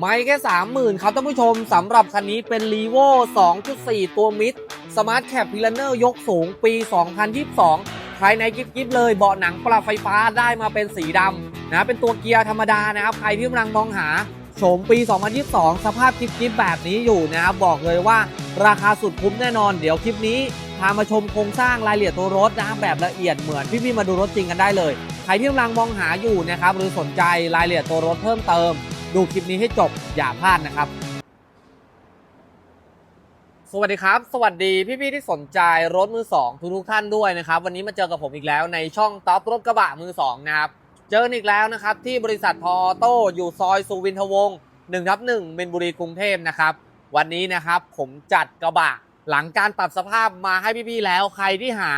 ไม่แค่ 30,000 ครับท่านผู้ชมสำหรับคันนี้เป็น r ีโว2.4 ตัวมิดสมาร์ทแคปพิลเนอร์ยกสูงปี 2022 ภายในกิ๊บกิบเลยเบาะหนังปรับไฟฟ้าได้มาเป็นสีดำนะเป็นตัวเกียร์ธรรมดานะครับ ใครที่กำลังมองหาโฉมปี 2022 สภาพกิ๊บกิบแบบนี้อยู่นะครับบอกเลยว่าราคาสุดคุ้มแน่นอน เดี๋ยวคลิปนี้พามาชมโครงสร้างรายละเอียดตัวรถนะครับแบบละเอียดเหมือนพี่ๆมาดูรถจริงกันได้เลย ใครที่กำลังมองหาอยู่นะครับหรือสนใจรายละเอียดตัวรถเพิ่มเติม ดูคลิปนี้ให้จบอย่าพลาดนะครับ สวัสดีครับ สวัสดีพี่ๆที่สนใจรถมือสองทุกๆท่านด้วยนะครับ วันนี้มาเจอกับผมอีกแล้วในช่องท็อปรถกระบะมือสองนะครับ เจอกันอีกแล้วนะครับ ที่บริษัทพอโต้อยู่ซอยสุวินทวงศ์1ทับ1เมนบุรีกรุงเทพนะครับ วันนี้นะครับผมจัดกระบะหลังการปรับสภาพมาให้พี่ๆแล้วใครที่หา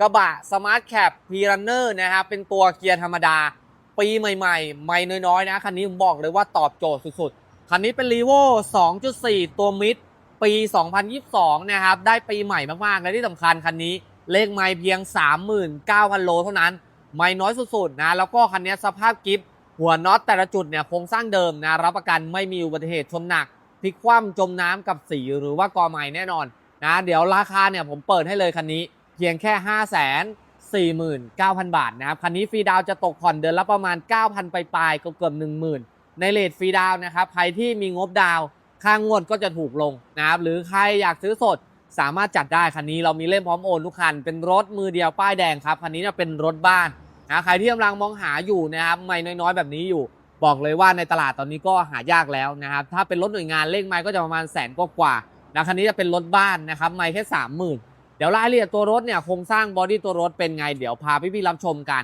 กระบะสมาร์ทแคปพีรันเนอร์นะครับเป็นตัวเกียร์ธรรมดา ปีใหม่ๆ ไม่น้อยๆนะคันนี้ผมบอกเลยว่าตอบโจทย์สุดๆ คันนี้เป็น r ีโว2.4 ตัวมิดปี 2022 นะครับ ได้ปีใหม่มากๆ และที่สำคัญคันนี้เลขไม่เพียง 39,000 โลเท่านั้น ไม่น้อยสุดๆ นะ แล้วก็คันนี้สภาพกิฟหัวน็อตแต่ละจุดเนี่ยโครงสร้างเดิมนะ รับประกันไม่มีอุบัติเหตุชนหนักพลิกคว่ำจมน้ำกับสีหรือว่ากอไม้แน่นอนนะ เดี๋ยวราคาเนี่ยผมเปิดให้เลยคันนี้เพียงแค่ 5 0 0 0 0 49,000 บาทนะครับ คันนี้ฟรีดาวจะตกผ่อนเดือนละประมาณ 9,000 ไปปลายเกือบ10,000 ในเลทฟรีดาวนะครับ ใครที่มีงบดาวค่างวดก็จะถูกลงนะครับ หรือใครอยากซื้อสดสามารถจัดได้ คันนี้เรามีเล่มพร้อมโอนทุกคัน เป็นรถมือเดียวป้ายแดงครับ คันนี้จะเป็นรถบ้านนะใครที่กำลังมองหาอยู่นะครับไม่น้อยๆ แบบนี้อยู่ บอกเลยว่าในตลาดตอนนี้ก็หายากแล้วนะครับ ถ้าเป็นรถหน่วยงานเลขไม้ก็จะประมาณแสนกว่าๆนะคันนี้จะเป็นรถบ้านนะครับ ไม่แค่สามหมื่น เดี๋ยวรายละเอียดตัวรถเนี่ยโครงสร้างบอดี้ตัวรถเป็นไง เดี๋ยวพาพี่ๆรับชมกัน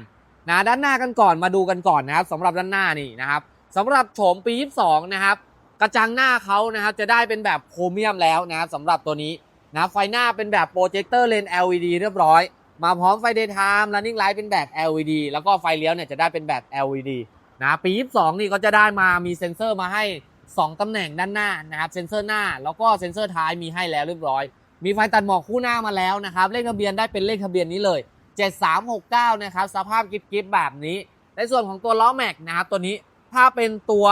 นะด้านหน้ากันก่อนมาดูกันก่อนนะครับสำหรับด้านหน้านี่นะครับสำหรับโฉมปี 22 นะครับกระจังหน้าเขานะครับจะได้เป็นแบบโครเมียมแล้วนะครับสำหรับตัวนี้นะไฟหน้าเป็นแบบโปรเจคเตอร์เลน LED เรียบร้อย มาพร้อมไฟ daytime running light เป็นแบบ LED แล้วก็ไฟเลี้ยวเนี่ยจะได้เป็นแบบ LED นะปี 22 นี่ก็จะได้มามีเซ็นเซอร์มาให้ 2ตำแหน่งด้านหน้านะครับเซ็นเซอร์หน้าแล้วก็เซ็นเซอร์ท้ายมีให้แล้วเรียบร้อย มีไฟตัดหมอกคู่หน้ามาแล้วนะครับเลขทะเบียนได้เป็นเลขทะเบียนนี้เลย 7369 นะครับสภาพกิฟกิฟแบบนี้ ในส่วนของตัวล้อแม็กนะครับตัวนี้ถ้าเป็นตัว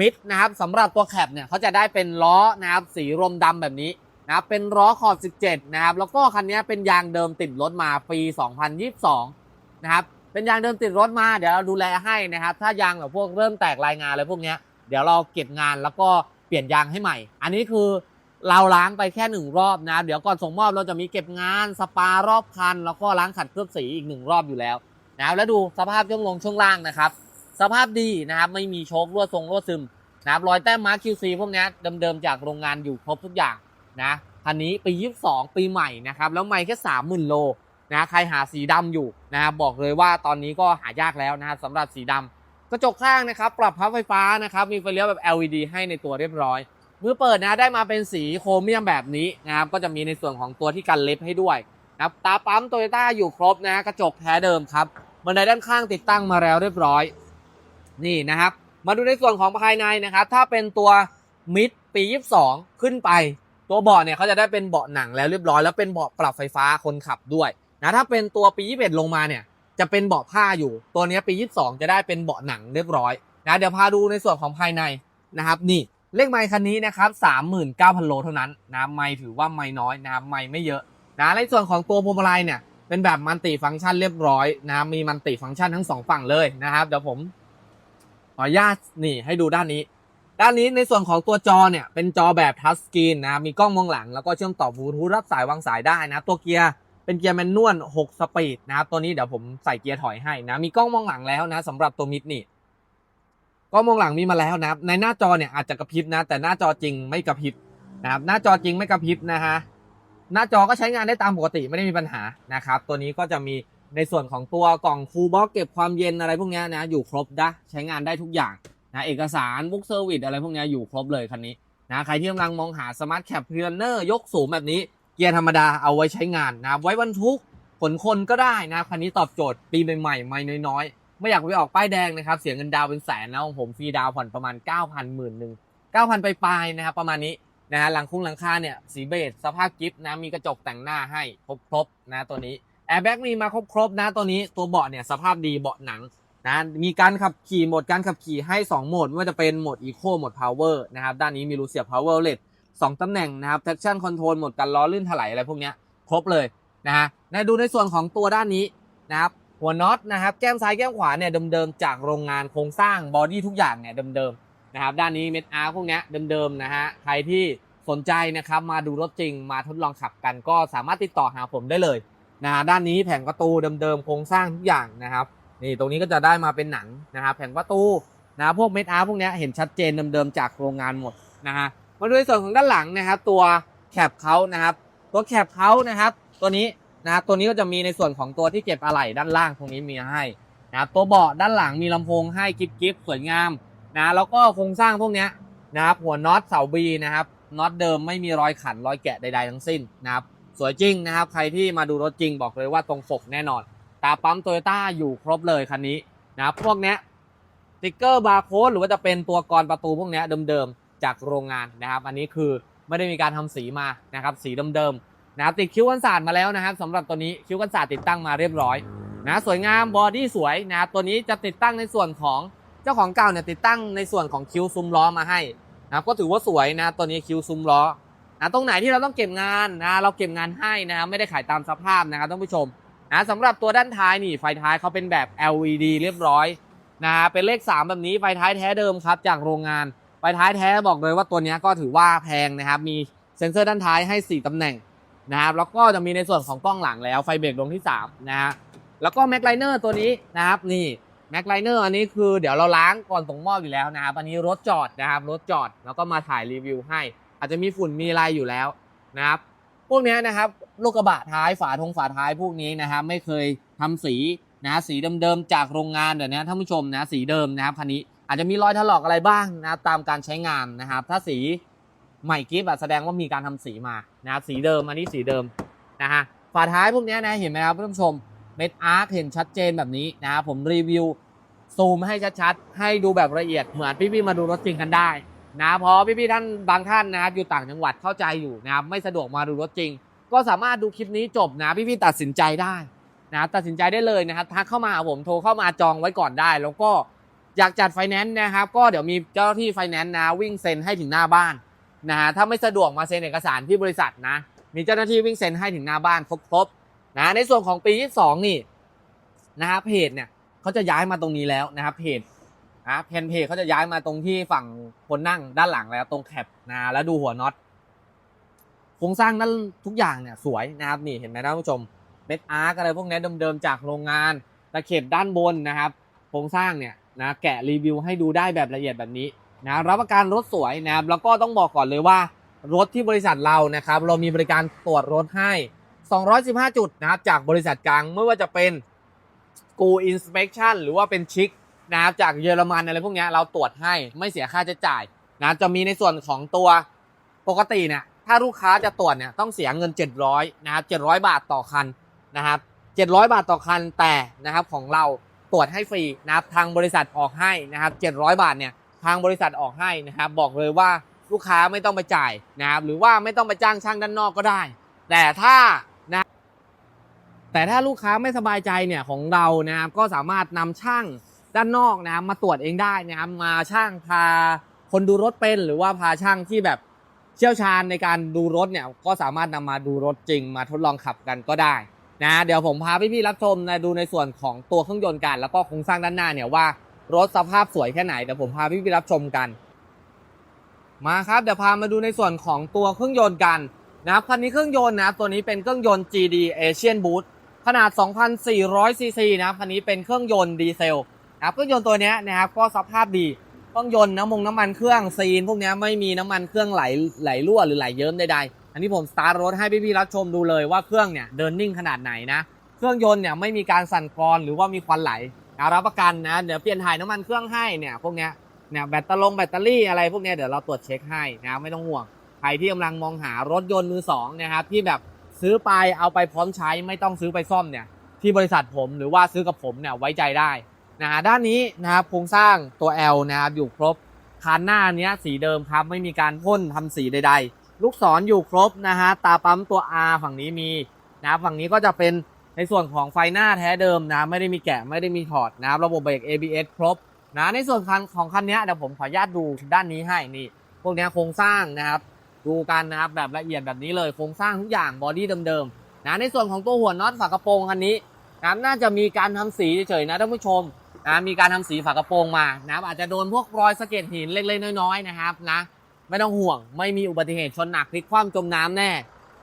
มิดนะครับสำหรับตัวแคปเนี่ยเขาจะได้เป็นล้อนะครับสีรมดำแบบนี้นะครับเป็นล้อขอบ 17 นะครับ แล้วก็คันนี้เป็นยางเดิมติดรถมาปี 2022 นะครับ เป็นยางเดิมติดรถมาเดี๋ยวเราดูแลให้นะครับ ถ้ายางแบบพวกเริ่มแตกรายงานอะไรพวกเนี้ยเดี๋ยวเราเก็บงานแล้วก็เปลี่ยนยางให้ใหม่ อันนี้คือ เราล้างไปแค่หนึ่งรอบนะ เดี๋ยวก่อนส่งมอบเราจะมีเก็บงานสปารอบคัน แล้วก็ล้างขัดเคลือบสีอีกหนึ่งรอบอยู่แล้วนะแล้วดูสภาพช่วงลงช่วงล่างนะครับ สภาพดีนะครับไม่มีโชครั่วทรงรั่วซึมนะครับรอยแต้มมาร์ค QC พวกนี้เดิมๆจากโรงงานอยู่ครบทุกอย่างนะคันนี้ปี 22 ปีใหม่นะครับแล้วไม่แค่ 30,000 โลนะใครหาสีดำอยู่นะครับบอกเลยว่าตอนนี้ก็หายากแล้วนะครับสำหรับสีดำกระจกข้างนะครับ ปรับพับไฟฟ้านะครับมีไฟเลี้ยวแบบ LED ให้ในตัวเรียบร้อย มือเปิดนะได้มาเป็นสีโครเมียมแบบนี้นะครับก็จะมีในส่วนของตัวที่กันเล็บให้ด้วยนะครับตาปั๊มโตโยต้าอยู่ครบนะกระจกแท้เดิมครับบันไดด้านข้างติดตั้งมาแล้วเรียบร้อย นี่นะครับ มาดูในส่วนของภายในนะครับ ถ้าเป็นตัวมิดปี 22 ขึ้นไป ตัวเบาะเนี่ยเขาจะได้เป็นเบาะหนังแล้วเรียบร้อยแล้วเป็นเบาะปรับไฟฟ้าคนขับด้วยนะถ้าเป็นตัวปี 21 ลงมาเนี่ยจะเป็นเบาะผ้าอยู่ ตัวนี้ปี 22 จะได้เป็นเบาะหนังเรียบร้อยนะเดี๋ยวพาดูในส่วนของภายในนะครับนี่ เลขไมค์คันนี้นะครับ39,000 โลเท่านั้นนะไมค์ถือว่าไมค์น้อยนะไมค์ไม่เยอะนะในส่วนของตัวพวงมาลัยเนี่ยเป็นแบบมันติฟังก์ชันเรียบร้อยนะมีมันติฟังก์ชันทั้งสองฝั่งเลยนะครับเดี๋ยวผมขออนุญาตนี่ให้ดูด้านนี้ ด้านนี้ในส่วนของตัวจอเนี่ยเป็นจอแบบทัชสกรีนนะมีกล้องมองหลังแล้วก็เชื่อมต่อบลูทูธรับสายวางสายได้นะ ตัวเกียร์เป็นเกียร์แมนนวล6สปีดนะครับตัวนี้เดี๋ยวผมใส่เกียร์ถอยให้นะมีกล้องมองหลังแล้วนะสำหรับตัวมิดนี่ กล้องมองหลังมีมาแล้วนะครับ ในหน้าจอเนี่ยอาจจะกระพริบนะ แต่หน้าจอจริงไม่กระพริบนะครับ หน้าจอจริงไม่กระพริบนะฮะ หน้าจอก็ใช้งานได้ตามปกติไม่ได้มีปัญหานะครับ ตัวนี้ก็จะมีในส่วนของตัวกล่องคูลบ็อกเก็บความเย็นอะไรพวกเนี้ยนะอยู่ครบนะใช้งานได้ทุกอย่างนะเอกสารบุ๊กเซอร์วิสอะไรพวกเนี้ยอยู่ครบเลยคันนี้นะใครที่กำลังมองหาสมาร์ทแคปพ l เนอร์ยกสูงแบบนี้เกียร์ธรรมดาเอาไว้ใช้งานนะไว้บรรทุกขนคนก็ได้นะคันนี้ตอบโจทย์ปีใหม่ๆไม่น้อยๆ ไม่อยากไปออกป้ายแดงนะครับ เสียเงินดาวเป็นแสนแล้วของผมฟรีดาวผ่อนประมาณ 9,000หมื่นหนึ่ง9,000ไปปลายนะครับประมาณนี้นะฮะหลังคุ้งหลังคาเนี่ยสีเบจสภาพกิฟต์นะมีกระจกแต่งหน้าให้ครบๆนะตัวนี้แอร์แบ็กมีมาครบๆนะตัวนี้ตัวเบาะเนี่ยสภาพดีเบาะหนังนะมีการขับขี่โหมดการขับขี่ให้ 2 โหมดไม่ว่าจะเป็นโหมด Eco โหมด Power นะครับด้านนี้มีรูเสียบ Power LED สองตำแหน่งนะครับ traction control โหมดการล้อลื่นถลายอะไรพวกนี้ครบเลยนะฮะนะดูในส่วนของตัวด้านนี้นะครับ หัวน็อตนะครับแก้มซ้ายแก้มขวาเนี่ยเดิมๆจากโรงงานโครงสร้างบอดี้ทุกอย่างเนี่ยเดิมๆนะครับด้านนี้เม็ดอาร์พวกเนี้ยเดิมๆนะฮะใครที่สนใจนะครับมาดูรถจริงมาทดลองขับกันก็สามารถติดต่อหาผมได้เลยนะฮะด้านนี้แผงประตูเดิมๆโครงสร้างทุกอย่างนะครับนี่ตรงนี้ก็จะได้มาเป็นหนังนะครับแผงประตูนะพวกเม็ดอาร์พวกเนี้ยเห็นชัดเจนเดิมๆจากโรงงานหมดนะฮะมาดูในส่วนของด้านหลังนะครับตัวแคปเขานะครับตัวแคปเขานะครับตัวนี้ นะครับตัวนี้ก็จะมีในส่วนของตัวที่เก็บอะไหล่ด้านล่างตรงนี้มีให้นะครับตัวเบาะด้านหลังมีลำโพงให้กิฟกิฟสวยงามนะแล้วก็โครงสร้างพวกเนี้ยนะครับหัวน็อตเสาบีนะครับน็อตเดิมไม่มีรอยขันรอยแกะใดๆทั้งสิ้นนะครับสวยจริงนะครับ ใครที่มาดูรถจริงบอกเลยว่าตรงปกแน่นอน ตาปั๊มโตโยต้าอยู่ครบเลยคันนี้นะครับพวกเนี้ยสติ๊กเกอร์บาร์โค้ดหรือว่าจะเป็นตัวกรประตูพวกเนี้ยเดิมๆจากโรงงานนะครับ อันนี้คือไม่ได้มีการทำสีมานะครับสีเดิมๆ นะติดคิ้วกันศาสตร์มาแล้วนะครับสำหรับตัวนี้คิ้วกันศาสตร์ติดตั้งมาเรียบร้อยนะสวยงามบอดี้สวยนะตัวนี้จะติดตั้งในส่วนของเจ้าของเก่าเนี่ยติดตั้งในส่วนของคิ้วซุ้มล้อมาให้นะครับก็ถือว่าสวยนะตัวนี้คิ้วซุ้มล้อนะตรงไหนที่เราต้องเก็บงานนะเราเก็บงานให้นะครับไม่ได้ขายตามสภาพนะครับท่านผู้ชมนะสำหรับตัวด้านท้ายนี่ไฟท้ายเขาเป็นแบบ LED เรียบร้อยนะเป็นเลข 3 แบบนี้ไฟท้ายแท้เดิมครับจากโรงงานไฟท้ายแท้บอกเลยว่าตัวนี้ก็ถือว่าแพงนะครับมีเซ็นเซอร์ด้านท้ายให้ 4ตำแหน่ง นะครับแล้วก็จะมีในส่วนของกล้องหลังแล้วไฟเบรกดวงที่3นะฮะแล้วก็แม็กไลเนอร์ตัวนี้นะครับนี่แม็กไลเนอร์อันนี้คือเดี๋ยวเราล้างก่อนส่งมอบอยู่แล้วนะครับอันนี้รถจอดนะครับรถจอดแล้วก็มาถ่ายรีวิวให้ อาจจะมีฝุ่นมีอะไรอยู่แล้วนะครับพวกนี้นะครับลูกกระบะท้ายฝาทงฝาท้ายพวกนี้นะครับไม่เคยทำสีนะสีเดิมๆจากโรงงานเดี๋ยวนี้ท่านผู้ชมนะสีเดิมนะครับคันนี้อาจจะมีรอยถลอกอะไรบ้างนะตามการใช้งานนะครับถ้าสี ใหม่กิฟต์อะแสดงว่ามีการทำสีมานะครับสีเดิมอันนี้สีเดิมนะฮะฝาท้ายพวกนี้นะเห็นไหมครับท่านผู้ชมเม็ดอาร์ตเห็นชัดเจนแบบนี้นะครับผมรีวิวซูมให้ชัดๆ ให้ดูแบบละเอียดเหมือนพี่ๆมาดูรถจริงกันได้นะเพราะพี่ๆท่านบางท่านนะครับอยู่ต่างจังหวัดเข้าใจอยู่นะครับไม่สะดวกมาดูรถจริง ก็สามารถดูคลิปนี้จบนะพี่ๆตัดสินใจได้นะตัดสินใจได้เลยนะครับทักเข้ามาหาผมโทรเข้ามาจองไว้ก่อนได้ แล้วก็อยากจัดไฟแนนซ์นะครับ ก็เดี๋ยวมีเจ้าหน้าที่ไฟแนนซ์นะวิ่งเซ็นให้ถึงหน้าบ้าน นะฮะถ้าไม่สะดวกมาเซ็นเอกสารที่บริษัทนะ มีเจ้าหน้าที่วิ่งเซ็นให้ถึงหน้าบ้านครบๆนะในส่วนของปีที่สองนี่นะครับเพจเนี่ยเขาจะย้ายมาตรงนี้แล้วนะครับเพจอะเพนเพจเขาจะย้ายมาตรงที่ฝั่งคนนั่งด้านหลังแล้วตรงแคปนะแล้วดูหัวน็อตโครงสร้างนั้นทุกอย่างเนี่ยสวยนะครับนี่เห็นไหมท่านผู้ชมเม็ดอาร์กอะไรพวกนี้เดิมๆจากโรงงานตะเข็บด้านบนนะครับโครงสร้างเนี่ยนะแกะรีวิวให้ดูได้แบบละเอียดแบบนี้ นะรับประกันรถสวยนะครับแล้วก็ต้องบอกก่อนเลยว่ารถที่บริษัทเรานะครับเรามีบริการตรวจรถให้ 215 จุดนะครับจากบริษัทกลางไม่ว่าจะเป็นกูอินสเป t ชันหรือว่าเป็นชิคนะครับจากเยอรมันอะไรพวกนี้เราตรวจให้ไม่เสียค่าใช้จ่ายนะจะมีในส่วนของตัวปกติเนี่ยถ้าลูกค้าจะตรวจเนี่ยต้องเสียเงิน 700นะครับ700 บาทต่อคันนะครับ700 บาทต่อคันแต่นะครับของเราตรวจให้ฟรีนะครับทางบริษัทออกให้นะครับ700 บาทเนี่ย ทางบริษัทออกให้นะครับบอกเลยว่าลูกค้าไม่ต้องไปจ่ายนะครับหรือว่าไม่ต้องไปจ้างช่างด้านนอกก็ได้ แต่ถ้านะแต่ถ้าลูกค้าไม่สบายใจเนี่ยของเรานะครับก็สามารถนำช่างด้านนอกนะครับมาตรวจเองได้นะครับมาช่างพาคนดูรถเป็น หรือว่าพาช่างที่แบบเชี่ยวชาญในการดูรถเนี่ยก็สามารถนำมาดูรถจริง มาทดลองขับกันก็ได้นะเดี๋ยวผมพาพี่ๆรับชมนะดูในส่วนของตัวเครื่องยนต์กัน แล้วก็โครงสร้างด้านหน้าเนี่ยว่า รถสภาพสวยแค่ไหนเดี๋ยวผมพาพี่ๆรับชมกัน มาครับเดี๋ยวพามาดูในส่วนของตัวเครื่องยนต์กันนะครับคันนี้เครื่องยนต์นะครับตัวนี้เป็นเครื่องยนต์ GD Asian Boost ขนาด 2,400 ซีซีนะครับคันนี้เป็นเครื่องยนต์ดีเซลนะครับเครื่องยนต์ตัวนี้นะครับก็สภาพดีเครื่องยนต์น้ำมงน้ำมันเครื่องซีนพวกนี้ไม่มีน้ำมันเครื่องไหลไหลรั่วหรือไหลเยิ้มใดๆอันนี้ผมสตาร์ทรถให้พี่ๆรับชมดูเลยว่าเครื่องเนี่ยเดินนิ่งขนาดไหนนะ เครื่องยนต์เนี่ยไม่มีการสั่นคลอนหรือว่ามีควันไหล นะรับประกันนะ เดี๋ยวเปลี่ยนถ่ายน้ำมันเครื่องให้เนี่ยพวกเนี้ยเนี่ยแบตเตอรี่แบตเตอรี่อะไรพวกเนี้ยเดี๋ยวเราตรวจเช็คให้นะไม่ต้องห่วงใครที่กำลังมองหารถยนต์มือสองนะครับที่แบบซื้อไปเอาไปพร้อมใช้ไม่ต้องซื้อไปซ่อมเนี่ยที่บริษัทผมหรือว่าซื้อกับผมเนี่ยไว้ใจได้นะฮะด้านนี้นะครับโครงสร้างตัว L นะครับอยู่ครบคันหน้าเนี้ยสีเดิมครับไม่มีการพ่นทำสีใด ๆ ลูกศรอยู่ครบนะฮะตาปั๊มตัว R ฝั่งนี้มีนะครับฝั่งนี้ก็จะเป็น ในส่วนของไฟหน้าแท้เดิมนะไม่ได้มีแกะไม่ได้มีถอดนะครับระบบเบรก ABS ครบนะในส่วนคันของคันนี้เดี๋ยวผมขออนุญาตดูด้านนี้ให้นี่ พวกนี้โครงสร้างนะครับ ดูกันนะครับแบบละเอียดแบบนี้เลยโครงสร้างทุกอย่างบอดี้เดิมๆนะในส่วนของตัวหัวน็อตฝากระโปรงคันนี้นะครับน่าจะมีการทำสีเฉยๆนะท่านผู้ชมนะมีการทำสีฝากระโปรงมานะครับอาจจะโดนพวกรอยสะเก็ดหินเล็กๆน้อยๆนะครับนะไม่ต้องห่วงไม่มีอุบัติเหตุชนหนักพลิกคว่ำจมน้ำแน่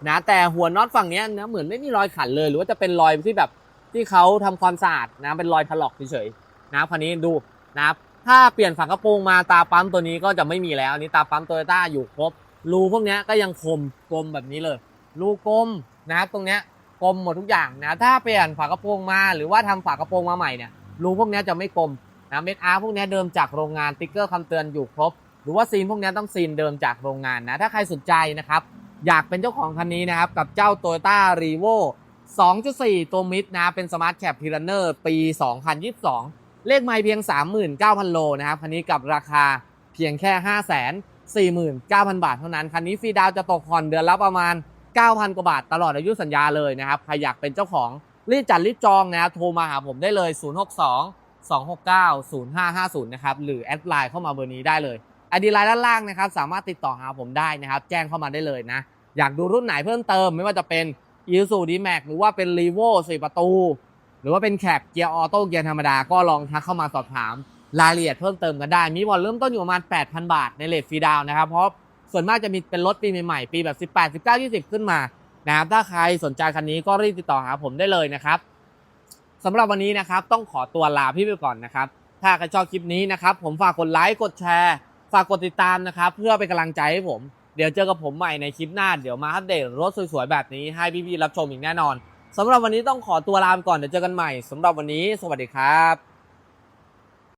นะแต่หัวน็อตฝั่งนี้นะเหมือนไม่มีรอยขันเลย หรือว่าจะเป็นรอยที่แบบที่เขาทำความสะอาดนะเป็นรอยถลอกเฉยๆนะครับคันนี้ดูนะถ้าเปลี่ยนฝากระโปรงมาตาปั๊มตัวนี้ก็จะไม่มีแล้วนนี้ตาปั๊มโตโยต้าอยู่ครบรูพวกนี้ก็ยังคมกลมแบบนี้เลยรูกลมนะครับตรงเนี้ยกลมหมดทุกอย่างนะถ้าเปลี่ยนฝากระโปรงมาหรือว่าทำฝากระโปรงมาใหม่เนี่ยรูพวกนี้จะไม่กลมนะเม็ดอาร์พวกนี้เดิมจากโรงงานติ๊กเกอร์คำเตือนอยู่ครบ หรือว่าซีนพวกนี้ต้องซีนเดิมจากโรงงานนะถ้าใครสนใจนะครับ อยากเป็นเจ้าของคันนี้นะครับ กับเจ้า Toyota r e v o 2.4 ตัวมิดนะเป็นสมาร์ทแคปพิรันเนอร์ปี 2022 เลขไม่เพียง 39,000 โลนะครับ คันนี้กับราคาเพียงแค่ 5 49,000 บาทเท่านั้น คันนี้ฟรีดาวจะตกผ่อนเดือนละประมาณ 9,000 กว่าบาทตลอดอายุสัญญาเลยนะครับ ใครอยากเป็นเจ้าของรีบจัดรีบจองนะครับโทรมาหาผมได้เลย 062 269 0550 นะครับ หรือแอดไลน์เข้ามาเบอร์นี้ได้เลย ไอดีไลน์ด้านล่างนะครับ สามารถติดต่อหาผมได้นะครับ แจ้งเข้ามาได้เลยนะ อยากดูรุ่นไหนเพิ่มเติม ไม่ว่าจะเป็น i s u d m a x หรือว่าเป็น r e v o 4ประตู หรือว่าเป็นแคปเกียร์ออโต้เกียร์ธรรมดาก็ลองทักเข้ามาสอบถามรายละเอียดเพิ่มเติมกันได้ มีบอลเริ่มต้นอยู่ประมาณ 8,000 บาทในเลทฟรีดาวน์นะครับ เพราะส่วนมากจะมีเป็นรถปีใหม่ๆ ปีแบบ 18 19 20 ขึ้นมานะครับถ้าใครสนใจคันนี้ก็รีบติดต่อหาผมได้เลยนะครับสำหรับวันนี้นะครับต้องขอตัวลาพี่ไปก่อนนะครับ ถ้าใครชอบคลิปนี้นะครับ ผมฝากกดไลค์กดแชร์ ฝากกดติดตามนะครับ เพื่อเป็นกำลังใจให้ผม เดี๋ยวเจอกับผมใหม่ในคลิปหน้า เดี๋ยวมาอัปเดตรถสวยๆแบบนี้ให้พี่ๆรับชมอีกแน่นอนสำหรับวันนี้ต้องขอตัวลาไปก่อนเดี๋ยวเจอกันใหม่สำหรับวันนี้ สวัสดีครับ